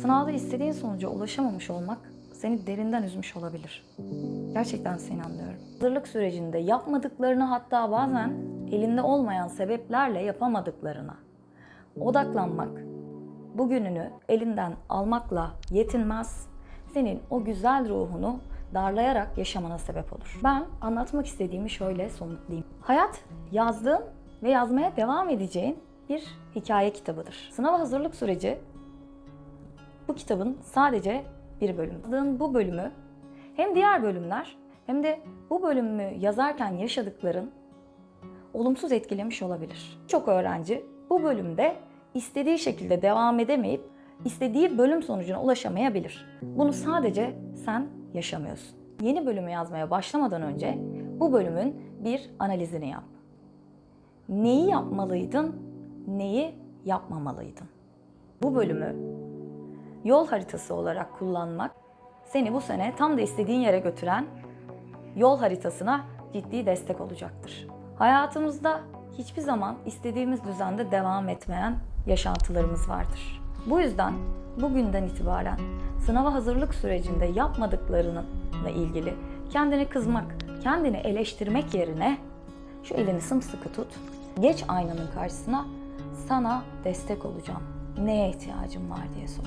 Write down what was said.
Sınavda istediğin sonuca ulaşamamış olmak seni derinden üzmüş olabilir. Gerçekten seni anlıyorum. Hazırlık sürecinde yapmadıklarını hatta bazen elinde olmayan sebeplerle yapamadıklarına odaklanmak, bugününü elinden almakla yetinmez, senin o güzel ruhunu darlayarak yaşamana sebep olur. Ben anlatmak istediğimi şöyle somutlayayım. Hayat yazdığın ve yazmaya devam edeceğin bir hikaye kitabıdır. Sınava hazırlık süreci bu kitabın sadece bir bölümü. Bu bölümü hem diğer bölümler hem de bu bölümü yazarken yaşadıkların olumsuz etkilemiş olabilir. Çok öğrenci bu bölümde istediği şekilde devam edemeyip istediği bölüm sonucuna ulaşamayabilir. Bunu sadece sen yaşamıyorsun. Yeni bölümü yazmaya başlamadan önce bu bölümün bir analizini yap. Neyi yapmalıydın, neyi yapmamalıydın? Bu bölümü yol haritası olarak kullanmak seni bu sene tam da istediğin yere götüren yol haritasına ciddi destek olacaktır. Hayatımızda hiçbir zaman istediğimiz düzende devam etmeyen yaşantılarımız vardır. Bu yüzden bugünden itibaren sınava hazırlık sürecinde yapmadıklarınınla ilgili kendini kızmak, kendini eleştirmek yerine şu elini sımsıkı tut. Geç aynanın karşısına sana destek olacağım. Neye ihtiyacım var diye sor.